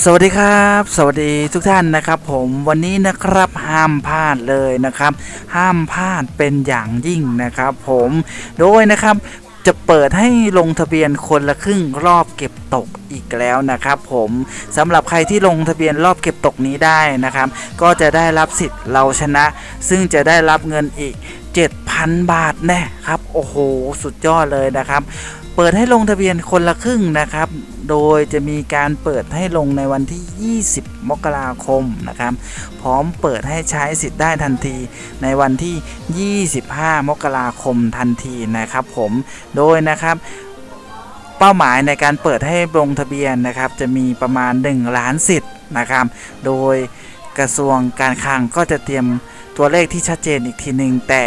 สวัสดีครับ สวัสดีทุกท่านนะครับ ผมวันนี้นะครับห้ามพลาดเลยนะครับ ห้ามพลาดเป็นอย่างยิ่งนะครับ ผมโดยนะครับจะเปิดให้ลงทะเบียนคนละครึ่งรอบเก็บตกอีกแล้วนะครับ ผมสำหรับใครที่ลงทะเบียนรอบเก็บตกนี้ได้นะครับ ก็จะได้รับสิทธิ์เราชนะ ซึ่งจะได้รับเงินอีก 7,000 บาทแน่ครับ โอ้โห สุดยอดเลยนะครับ เปิดให้ลงทะเบียนคนละครึ่งนะครับ โดยจะมีการเปิดให้ลงในวันที่ 20 มกราคมนะครับ พร้อมเปิดให้ใช้สิทธิ์ได้ทันทีในวันที่ 25 มกราคมทันทีนะครับผม โดยนะครับเป้าหมายในการเปิดให้ลงทะเบียนนะครับ จะมีประมาณ 1 ล้านสิทธิ์นะครับ โดยกระทรวงการคลังก็จะเตรียมตัวเลขที่ชัดเจนอีกทีหนึ่งแต่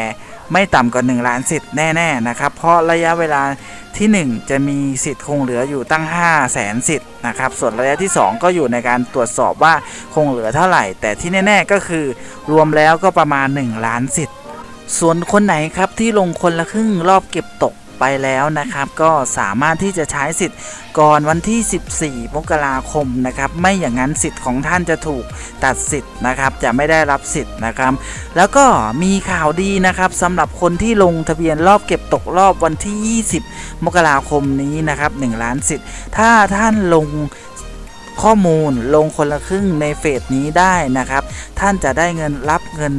ไม่ต่ำกว่า1ล้านสิทธิ์แน่ๆนะครับ เพราะระยะเวลาที่ 1 จะมีสิทธิ์คงเหลืออยู่ตั้ง 5 0 0แสนสิทธิ์นะครับ ส่วนระยะที่ 2 ก็อยู่ในการตรวจสอบว่าคงเหลือเท่าไหร่ แต่ที่แน่ ๆ ก็คือรวมแล้วก็ประมาณ 1 ล้านสิทธิ์ ส่วนคนไหนครับที่ลงคนละครึ่งรอบเก็บตก ไปแล้วนะครับก็สามารถที่จะใช้สิทธิ์ก่อนวันที่ 14 มกราคมนะครับไม่อย่างนั้นสิทธิ์ของท่านจะถูกตัดสิทธิ์นะครับจะไม่ได้รับสิทธิ์นะครับ แล้วก็มีข่าวดีนะครับสำหรับคนที่ลงทะเบียนรอบเก็บตกรอบวันที่ 20 มกราคมนี้นะครับ1ล้านสิทธิ์ถ้าท่านลง ข้อมูลลงคนละครึ่งในเฟสนี้ได้นะครับ ท่านจะได้เงินรับเงิน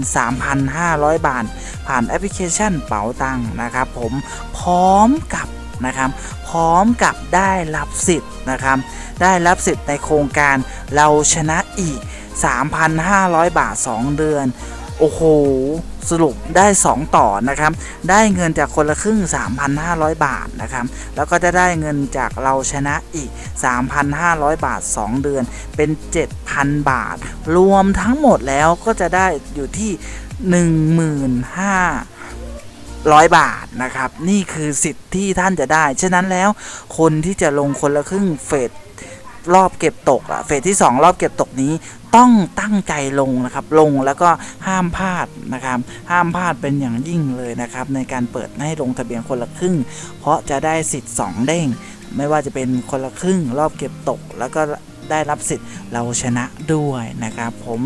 3,500 บาท ผ่านแอปพลิเคชันเป๋าตังนะครับผมพร้อมกับนะครับพร้อมกับได้รับสิทธิ์นะครับได้รับสิทธิ์ในโครงการเราชนะอีก 3,500 บาท 2 เดือน โอ้โห สรุปได้ 2 ต่อนะครับ ได้เงินจากคนละครึ่ง 3,500 บาทนะครับ แล้วก็จะได้เงินจากเราชนะอีก 3,500 บาท 2 เดือน เป็น 7,000 บาท รวมทั้งหมดแล้วก็จะได้อยู่ที่ 15,000ร้อยบาทนะครับ นี่คือสิทธิ์ที่ท่านจะได้ ฉะนั้นแล้วคนที่จะลงคนละครึ่งเฟส รอบเก็บตกอะเฟสที่ 2 รอบเก็บตกนี้ต้องตั้งใจลงนะครับ ลงแล้วก็ห้ามพลาดนะครับ ห้ามพลาดเป็นอย่างยิ่งเลยนะครับ ในการเปิดให้ลงทะเบียนคนละครึ่ง เพราะจะได้สิทธิ์ 2 เด้ง ไม่ว่าจะเป็นคนละครึ่ง รอบเก็บตกแล้วก็ ได้รับสิทธิ์เราชนะด้วยนะครับ ผม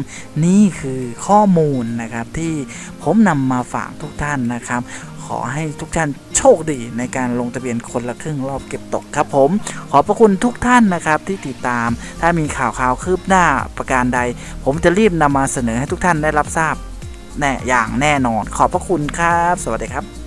นี่คือข้อมูลนะครับที่ผมนำมาฝากทุกท่านนะครับ ขอให้ทุกท่านโชคดีในการลงทะเบียนคนละครึ่งรอบเก็บตกครับผม ขอบพระคุณทุกท่านนะครับที่ติดตาม ถ้ามีข่าวข่าวคืบหน้าประการใด ผมจะรีบนำมาเสนอให้ทุกท่านได้รับทราบแน่อย่างแน่นอน ขอบพระคุณครับ สวัสดีครับ